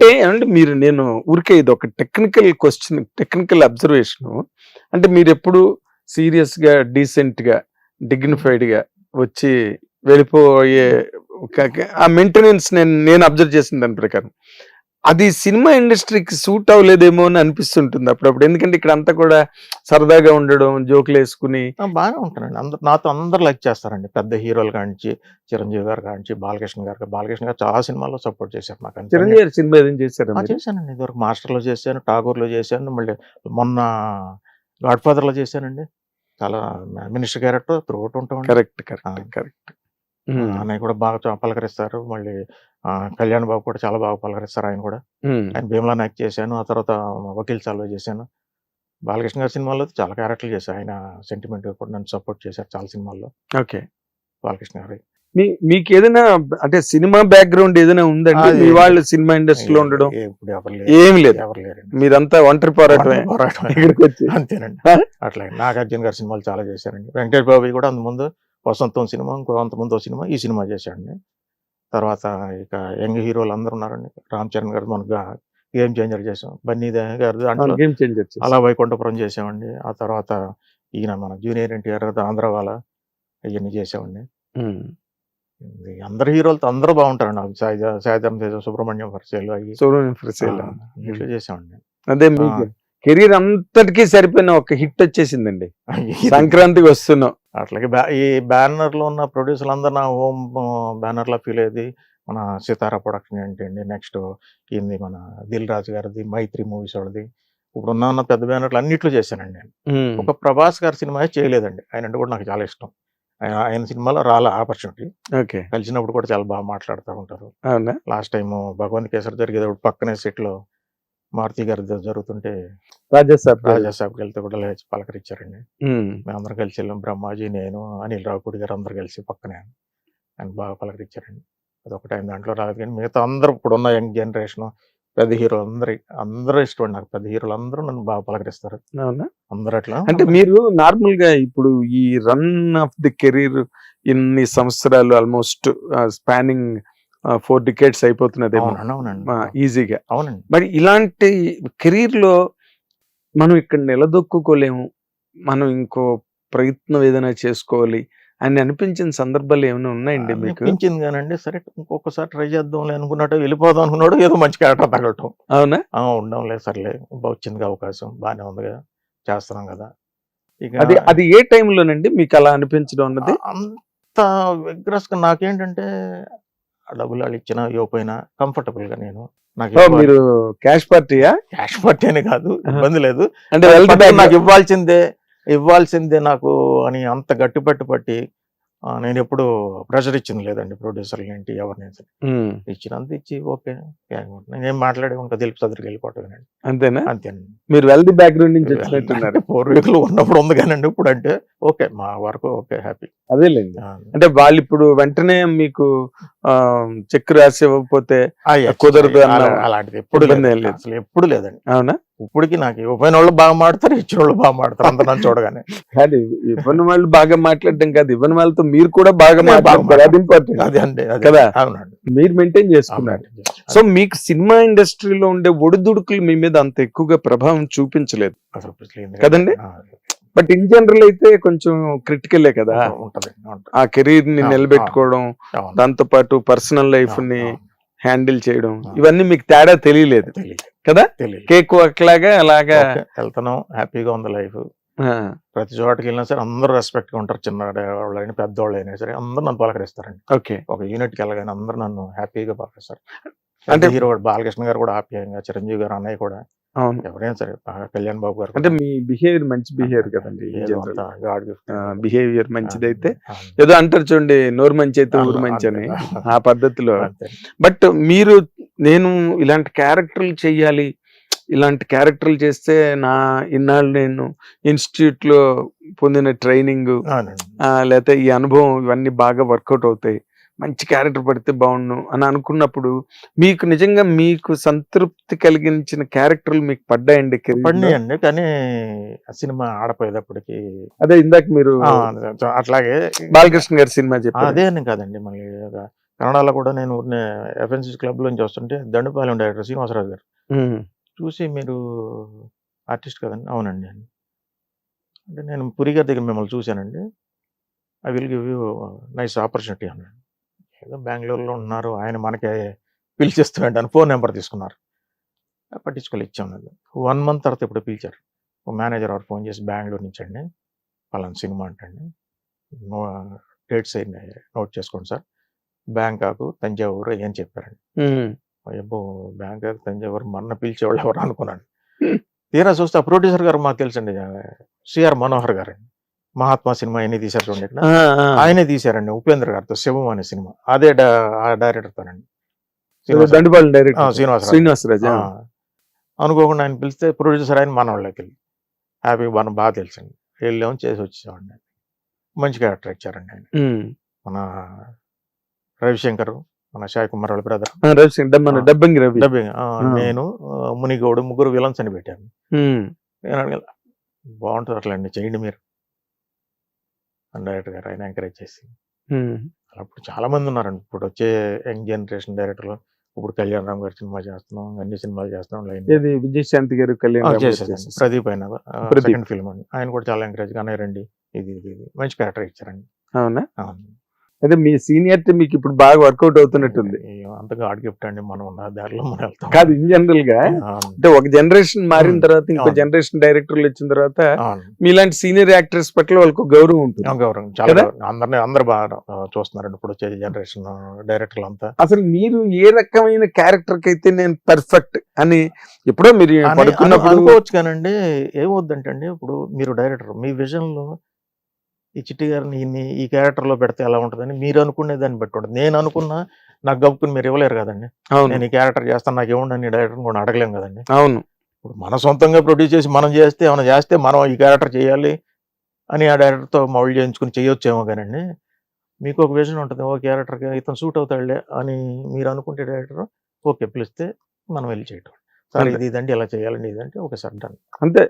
అంటే ఏమంటే మీరు నేను ఊరికే ఇది ఒక టెక్నికల్ క్వశ్చన్ టెక్నికల్ అబ్జర్వేషన్ అంటే మీరు ఎప్పుడు సీరియస్గా డీసెంట్గా డిగ్నిఫైడ్గా వచ్చి వెళ్ళిపోయే ఆ మెయింటెనెన్స్ నేను నేను అబ్జర్వ్ చేసిన దాని ప్రకారం. అది సినిమా ఇండస్ట్రీకి సూట్ అవ్వలేదేమో అని అనిపిస్తుంటుంది అప్పుడప్పుడు. ఎందుకంటే ఇక్కడ అంతా కూడా సరదాగా ఉండడం జోకులు వేసుకుని. ఆ, బాగానే ఉంటానండి అందరు నాతో అందరు లైక్ చేస్తారండి. పెద్ద హీరోలు కానించి చిరంజీవి గారు కానించి బాలకృష్ణ గారు బాలకృష్ణ గారు చాలా సినిమాల్లో సపోర్ట్ చేశారు నాకు చిరంజీవి గారి సినిమా ఏదైనా చేశారా? చేశానండి. ఇదివరకు మాస్టర్లో చేశాను ఠాగూర్లో చేశాను మళ్ళీ మొన్న గాడ్ ఫాదర్లో చేశానండి. చాలా మినిస్టర్ క్యారెక్టర్ త్రూఅవుట్ ఉంటాం కరెక్ట్ కరెక్ట్. కరెక్ట్. అన్నయ్య కూడా బాగా పలకరిస్తారు. మళ్ళీ కళ్యాణ్ బాబు కూడా చాలా బాగా పలకరిస్తారు ఆయన కూడా. ఆయన భీమలా నాయక్ చేశాను. ఆ తర్వాత వకీల్ చాలు చేశాను. బాలకృష్ణ గారి సినిమాల్లో చాలా క్యారెక్టర్లు చేశాను ఆయన సెంటిమెంట్ కూడా నన్ను సపోర్ట్ చేశారు చాలా సినిమాల్లో. ఓకే. బాలకృష్ణ గారి. మీ మీకు ఏదైనా అంటే సినిమా బ్యాక్గ్రౌండ్ ఏదైనా ఉందండి? మీ వాళ్ళు సినిమా ఇండస్ట్రీలో ఉండడం? ఏ- ఎవరు లేరు. లేదు. ఎవరు లేరండి. మీరంతా ఒంటరి పోరాటమే. పోరాటమే. ఇక్కడికి వచ్చి అంతేనండి. ఆ? అట్లాగే నాగార్జున గారి సినిమాలు చాలా చేశారండి. వెంకటేష్ బాబు కూడా అంత ముందు వసంతం సినిమా ఇంకో అంత ముందు ఓ సినిమా ఈ సినిమా చేశాడండి. తర్వాత ఇక యంగ్ హీరోలు అందరూ ఉన్నారండి. రామ్ చరణ్ గారు మనకు గేమ్ చేంజర్ చేసాం బన్నీ గారు దాంట్లో గేమ్ చేంజర్ అలా వైకుంఠపురం చేసామండి ఆ తర్వాత ఈయన మన జూనియర్ ఎన్టీఆర్ గారు ఆంధ్ర వాళ్ళ ఇవన్నీ చేసామండి అందరు హీరోలతో అందరూ బాగుంటారండి. నాకు సాయి సాయిధరం తేజ సుబ్రహ్మణ్యం పరిచయాలు అవి. ఫ్రెసేల్. ఆ, ఇట్లా చేసామండి అదే కెరీర్ అంతటికీ సరిపోయిన ఒక హిట్ వచ్చేసిందండి. సంక్రాంతికి వస్తున్నాం. అట్లాగే బ్యా- ఈ బ్యానర్లో ఉన్న ప్రొడ్యూసర్లు అందరు నా హోమ్ బ్యానర్లో ఫీల్ అయ్యేది మన సితారా ప్రొడక్షన్ ఏంటండి నెక్స్ట్ ఏంది మన దిల్ రాజు గారిది మైత్రి మూవీస్ వాళ్ళది. ఇప్పుడు ఉన్న ఉన్న పెద్ద బ్యానర్లు అన్నిట్లో చేశానండి నేను. ఒక ప్రభాస్ గారి సినిమా చేయలేదండి. ఆయన అంటే కూడా నాకు చాలా ఇష్టం. ఆయన ఆయన సినిమాలో రాలే ఆపర్చునిటీ. ఓకే. కలిసినప్పుడు కూడా చాలా బాగా మాట్లాడుతూ ఉంటారు. లాస్ట్ టైం భగవంత్ కేసరి జరిగేటప్పుడు పక్కనే సెట్లో మారుతి గారి జరుగుతుంటే రాజాసాబ్ రాజా సాబ్కి వెళ్తే కూడా లేచి పలకరించారండి. మేమందరం కలిసి వెళ్ళాం. బ్రహ్మాజీ నేను అనిల్ రావుపూడి గారు అందరు కలిసి పక్కనే ఆయన బాగా పలకరించారండి. అదొకటి ఆయన దాంట్లో రాలేదు కానీ మిగతా అందరూ ఇప్పుడున్న యంగ్ జనరేషన్ పెద్ద హీరోలు అందరి అందరూ ఇష్టం అండి నాకు పెద్ద హీరోలు అందరూ నన్ను బాగా పలకరిస్తారు. అందరూ అట్లా అంటే మీరు నార్మల్గా ఇప్పుడు ఈ రన్ ఆఫ్ ది కెరీర్ ఇన్ని సంవత్సరాలు ఆల్మోస్ట్ స్పానింగ్ ఫోర్ డికేట్స్ అవునండి ఈజీగా అవునండి. మరి ఇలాంటి కెరీర్లో మనం ఇక్కడ నిలదొక్కుకోలేము. మనం ఇంకో ప్రయత్నం ఏదైనా చేసుకోవాలి అని అనిపించిన సందర్భాలు ఏమైనా ఉన్నాయండి మీకు? అనిపించింది కానండి సరే ఇంకొకసారి ట్రై చేద్దాంలే అనుకున్నట్టు వెళ్ళిపోదాం అనుకున్నాడు ఏదో మంచి క్యారెక్టర్ తగలటం అవునా? ఉండంలే సర్లే బా- వచ్చింది అవకాశం బాగానే ఉంది కదా చేస్తున్నాం కదా. ఇక అది అది ఏ టైంలోనండి మీకు అలా అనిపించడం అన్నది? అంత విగ్రస్ నాకేంటంటే డబ్బులు వాళ్ళు ఇచ్చినా ఇవ్వకపోయినా కంఫర్టబుల్గా నేను నాకు. మీరు క్యాష్ పార్టీయా క్యాష్ పట్టి అని కాదు ఇబ్బంది లేదు. అంటే నాకు ఇవ్వాల్సిందే ఇవ్వాల్సిందే నాకు అని అంత గట్టి పట్టు నేను ఎప్పుడు ప్రెషర్ ఇచ్చింది లేదండి ప్రొడ్యూసర్ ఏంటి ఎవరిని సరే. ఇచ్చినంత ఇచ్చి ఓకే నేనేం మాట్లాడే ఉంటా తెలుపు చదువుకి వెళ్ళిపోవటం అంతేనా? అంతేనండి మీరు వెల్త్ బ్యాక్గ్రౌండ్ నుంచి వచ్చినట్టున్నారు. పూర్వీకులు ఉన్నప్పుడు ఉంది కానండి ఇప్పుడు అంటే ఓకే మా వరకు ఓకే హ్యాపీ అదేలేండి. అంటే వాళ్ళు ఇప్పుడు వెంటనే మీకు చెక్ రాసి ఇవ్వకపోతే కుదరదు అలాంటిది ఎప్పుడు. అసలు ఎప్పుడు లేదండి. అవునా? ఇప్పటికి నాకు ఇవ్వపోయిన వాళ్ళు బాగా మాడతారు ఇచ్చిన వాళ్ళు బాగా మాడతారు. అంత నన్ను చూడగానే. కాదు ఇవ్వని వాళ్ళు బాగా మాట్లాడడం కాదు. ఇవ్వని వాళ్ళతో మీరు కూడా బాగా మాట్లాడతారు అది ఇంపార్టెంట్ అది అండి కదా? అవునండి. మీరు మెయింటైన్ చేసుకున్నారు. సో మీకు సినిమా ఇండస్ట్రీలో ఉండే ఒడిదుడుకులు మీ మీద అంత ఎక్కువగా ప్రభావం చూపించలేదు. అసలు. కదండి? బట్ ఇన్ జనరల్ అయితే కొంచెం క్రిటికలే కదా. ఉంటది. ఆ కెరీర్ని నిలబెట్టుకోవడం. దాంతో పాటు పర్సనల్ లైఫ్ని. హ్యాండిల్ చేయడం. ఇవన్నీ మీకు తేడా తెలియలేదు. కదా? కేక్ లాగా అలాగా ఓకే, వెళ్తున్నాం హ్యాపీగా ఉంది లైఫ్. ప్రతి చోటకి వెళ్ళినా సరే అందరూ రెస్పెక్ట్గా ఉంటారు చిన్న వాళ్ళైనా పెద్దవాళ్ళు అయినా సరే అందరూ నన్ను పలకరిస్తారండి. ఓకే. ఒక యూనిట్కి వెళ్ళగానే అందరూ నన్ను హ్యాపీగా పలకరిస్తారు. అంటే- అంటే హీరో బాలకృష్ణ గారు కూడా ఆప్యాయంగా చిరంజీవి గారు అన్నయ్య కూడా అవును. ఎవరైనా సరే బాగా కళ్యాణ్ బాబు గారు అంటే మీ బిహేవియర్ మంచి బిహేవియర్ కదండి బిహేవియర్ మంచిదైతే ఏదో అంటారు చూడండి నోరు మంచి అయితే ఊరు మంచి అని ఆ పద్ధతిలో. బట్ మీరు నేను ఇలాంటి క్యారెక్టర్లు చెయ్యాలి ఇలాంటి క్యారెక్టర్లు చేస్తే నా ఇన్నాళ్ళు నేను ఇన్స్టిట్యూట్లో పొందిన ట్రైనింగ్ లేకపోతే ఈ అనుభవం ఇవన్నీ బాగా వర్కౌట్ అవుతాయి. మంచి క్యారెక్టర్ పడితే బాగుండు అని అనుకున్నప్పుడు మీకు నిజంగా మీకు సంతృప్తి కలిగించిన క్యారెక్టర్లు మీకు పడ్డాయండి? పడినాయండి కానీ ఆ సినిమా ఆడపోయేటప్పటికి అదే ఇందాక మీరు అట్లాగే బాలకృష్ణ గారి సినిమా చెప్పారు. అదే అని కాదండి మళ్ళీ కన్నడలో కూడా నేను ఎఫ్ఎన్సీ క్లబ్లో నుంచి వస్తుంటే దండుపాలెం డైరెక్టర్ శ్రీనివాసరాజు గారు. చూసి మీరు ఆర్టిస్ట్ కదండి అవునండి అని. అంటే నేను పురి గారి దగ్గర మిమ్మల్ని చూశానండి. I will give you nice opportunity అన్నాడు. ఏదో బెంగళూరులో ఉన్నారు ఆయన మనకి పిలిచేస్తున్నాడు అని ఫోన్ నెంబర్ తీసుకున్నారు. పట్టించుకోలే ఇచ్చాం వన్ మంత్ తర్వాత ఇప్పుడు పిలిచారు. ఒక మేనేజర్ వారు ఫోన్ చేసి బెంగళూరు నుంచి అండి పలానా సినిమా అంటండి నో డేట్స్ అయింది నోట్ చేసుకోండి సార్. బ్యాంకాకు తంజావూరు ఏం చెప్పారండి. అయ్యబ్బో బ్యాంకాక్ తంజావూరు మొన్న పిలిచేవాళ్ళు ఎవరు అనుకున్నాను. తీరా చూస్తే ప్రొడ్యూసర్ గారు మాకు తెలుసండి సిఆర్ మనోహర్ గారు అండి మహాత్మా సినిమా ఎన్ని తీశారు చూడండి ఇక్కడ. ఆయనే తీశారండి ఉపేంద్ర గారితో శివం అనే సినిమా. అదే డైరెక్టర్ తోనండి దండుపాలెం డైరెక్టర్. శ్రీనివాసరావు. శ్రీనివాసరాజు. అనుకోకుండా ఆయన పిలిస్తే ప్రొడ్యూసర్ ఆయన మన వాళ్ళకి వెళ్ళి. హ్యాపీగా మనం బాగా తెలుసండి వెళ్ళాము చేసి వచ్చేవాడిని. మంచి క్యారెక్టర్ ఇచ్చారండి ఆయన. మన రవిశంకర్ మన సాయి కుమార్ వాళ్ళ బ్రదర్. ఆ, రవి సింగ్ డబ్బ- మన ఆ. Dubbing dubbing. నేను మునిగౌడు ముగ్గురు విలన్స్ అని పెట్టాను. ఉమ్, నేను అడగల బాగుంటుంది అట్లా అండి చేయండి మీరు. డైరెక్టర్ గారు ఆయన ఎంకరేజ్ చేసి. అప్పుడు చాలా మంది ఉన్నారండి ఇప్పుడు వచ్చే యంగ్ జనరేషన్ డైరెక్టర్లు ఇప్పుడు కళ్యాణ్ రామ్ గారి సినిమా చేస్తున్నాం అన్ని సినిమాలు చేస్తున్నాం లైన్ విజయశాంతి గారు కళ్యాణ్. ప్రదీప్ అయిన. సెకండ్ ఫిల్మ్ అండి ఆయన కూడా చాలా ఎంకరేజ్ గానే రండి ఇది ఇది ఇది మంచి క్యారెక్టర్ ఇచ్చారండి అవునా అవును. అదే మీ సీనియర్టీ మీకు ఇప్పుడు బాగా వర్కౌట్ అవుతున్నట్టుంది అంతగా గిఫ్ట్ అండి మనం ఉన్న దారిలో మనం వెళ్తాం కాదు ఇన్ జనరల్గా. అంటే ఒక జనరేషన్ మారిన. తర్వాత ఇంకో. జనరేషన్ డైరెక్టర్లు వచ్చిన తర్వాత. మీలాంటి సీనియర్ యాక్టర్స్ పట్ల వాళ్ళకు గౌరవం ఉంటుంది గౌరవం చాలా. అందరినీ అందరు బాగా చూస్తున్నారండి ఇప్పుడు వచ్చే జనరేషన్ డైరెక్టర్లు అంతా అసలు మీరు ఏ రకమైన క్యారెక్టర్కి అయితే నేను పర్ఫెక్ట్ అని ఎప్పుడో మీరు పడుకున్నప్పుడు అనుకోవచ్చు కానండి ఏమవుద్దంటే ఇప్పుడు మీరు డైరెక్టర్ మీ విజన్లో ఈ చిట్టి గారిని ఈయన్ని ఈ క్యారెక్టర్లో పెడితే ఎలా ఉంటుందని మీరు అనుకునే దాన్ని బట్టి ఉంటుంది. నేను అనుకున్నా నాకు గబ్బుకుని మీరు ఇవ్వలేరు కదండి. నేను ఈ క్యారెక్టర్ చేస్తాను నాకు ఇవ్వండి డైరెక్టర్ కూడా అడగలేం కదండి. అవును. ఇప్పుడు మన సొంతంగా ప్రొడ్యూస్ చేసి మనం చేస్తే ఏమైనా చేస్తే మనం ఈ క్యారెక్టర్ చేయాలి అని ఆ డైరెక్టర్తో మౌల్డ్ చేయించుకుని చేయొచ్చేమో కానండి. మీకు ఒక విజన్ ఉంటుంది ఓ క్యారెక్టర్కి ఇతను సూట్ అవుతాడులే అని మీరు అనుకుంటే డైరెక్టర్ ఓకే పిలిస్తే మనం వెళ్ళి చేయటం. సార్. ఇది ఇదండి ఇలా చేయాలండి ఇదంటే ఓకే సార్ డన్. అంతే.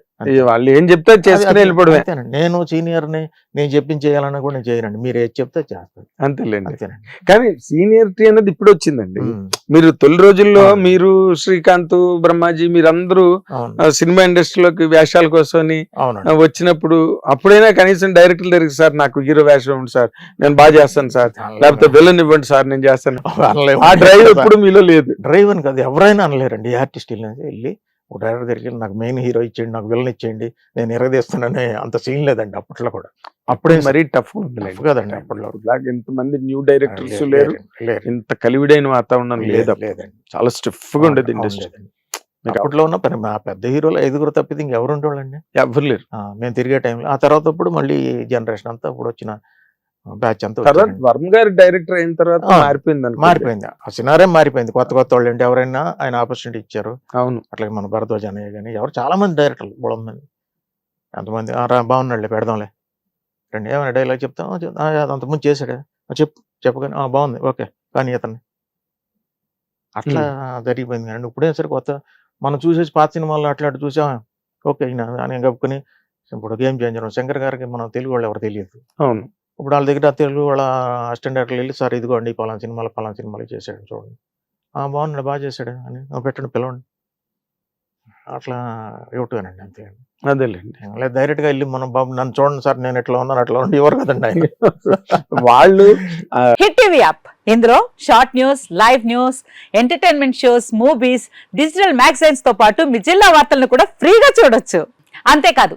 వాళ్ళు ఏం చెప్తే చేసుకుని వెళ్ళిపోవడమే. నేను సీనియర్ని నేను చెప్పింది చేయాలన్నా కూడా నేను చేయనండి. మీరు ఏది చెప్తే చేస్తాను. అంతేలేండి. అంతేనండి. కానీ సీనియర్టీ అనేది ఇప్పుడు వచ్చిందండి. మీరు తొలి రోజుల్లో. మీరు శ్రీకాంత్ బ్రహ్మాజీ మీరందరూ సినిమా ఇండస్ట్రీలోకి వేషాల కోసం వచ్చినప్పుడు అప్పుడైనా కనీసం డైరెక్టర్ దగ్గరికి సార్ నాకు హీరో వేషం ఇవ్వండి సార్ నేను బాగా చేస్తాను సార్. లేకపోతే విలన్ ఇవ్వండి సార్ నేను చేస్తాను. ఆ డ్రైవ్ ఎప్పుడు మీలో లేదు. డ్రైవ్ అని కాదు ఎవరైనా అనలేరండి ఆర్టిస్ట్ వెళ్ళి ఒక డైరెక్టర్ దగ్గరికి వెళ్ళి నాకు మెయిన్ హీరో ఇచ్చేయండి నాకు విలన్ ఇచ్చేయండి నేను ఎరగదీస్తానని అంత సీన్ లేదండి అప్పట్లో కూడా. అప్పుడే మరీ టఫ్ కదండి అప్పట్లో. ఇంతమంది న్యూ డైరెక్టర్స్ లేరు. ఇంత కలివిడైన వాతావరణం లేదు, లేదు లేదండి. చాలా స్టిఫ్గా ఉండేది ఇండస్ట్రీ. అప్పట్లో ఉన్న పని మా పెద్ద హీరోలు ఐదుగురు తప్పితే ఇంకెవరు ఉండేవాళ్ళండి? ఎవరు లేరు. మేము తిరిగే టైంలో ఆ తర్వాత ఇప్పుడు మళ్ళీ జనరేషన్ అంతా ఇప్పుడు వచ్చిన బ్యాచ్ అంతా తర్వాత. వర్మ గారి డైరెక్టర్ అయిన తర్వాత మారిపోయింది మారిపోయింది. ఆ సినారే మారిపోయింది. కొత్త కొత్త వాళ్ళు అంటే ఎవరైనా ఆయన ఆపర్చునిటీ ఇచ్చారు. అవును. అట్లాగే మన భరద్వాజ్ అన్నయ్య కానీ ఎవరు చాలా మంది డైరెక్టర్లు బోళ మంది ఎంతమంది? "ఆ, రా బాగున్నాడులే పెడదాంలే. రండి ఏమైనా డైలాగ్ చెప్తాం? "ఆ, చెప్- ఆ, అది అంతకుముందు చేశాడు "ఆ, చెప్పు చెప్పగానే "ఆ, బాగుంది ఓకే కానీ అతన్ని అట్లా జరిగిపోయింది కానీ ఇప్పుడే సరే కొత్త మనం చూసేసి పాత సినిమాల్లో అట్లా అట్లా చూసా. ఓకే ఈయన అని కప్పుకొని ఇప్పుడు గేమ్ చేంజర్ శంకర్ గారికి మనం తెలుగు వాళ్ళు ఎవరు తెలియదు. అవును. ఇప్పుడు వాళ్ళ దగ్గర తెలుగు వాళ్ళ అసిస్టెంట్ వెళ్ళి సార్ ఇదిగోండి పలానా సినిమాలు పలానా సినిమాలు చేశాడు చూడండి. "ఆ, బాగున్నాడు బాగా చేశాడు. అని "ఆ, పెట్టండి పిలవండి. అట్లా ఇవ్వటమేనండి అంతే అదేలేండి. లేదు డైరెక్ట్గా వెళ్ళి మనం బాబు నన్ను చూడండి సార్ నేను ఎట్లా ఉన్నాను అట్లా ఉండి ఎవరు కదండి ఆయన? వాళ్ళు హిట్ టీవీ యాప్. ఇందులో short news live news entertainment shows movies digital మ్యాగజైన్స్తో పాటు మీ జిల్లా వార్తలను కూడా ఫ్రీగా చూడొచ్చు. అంతేకాదు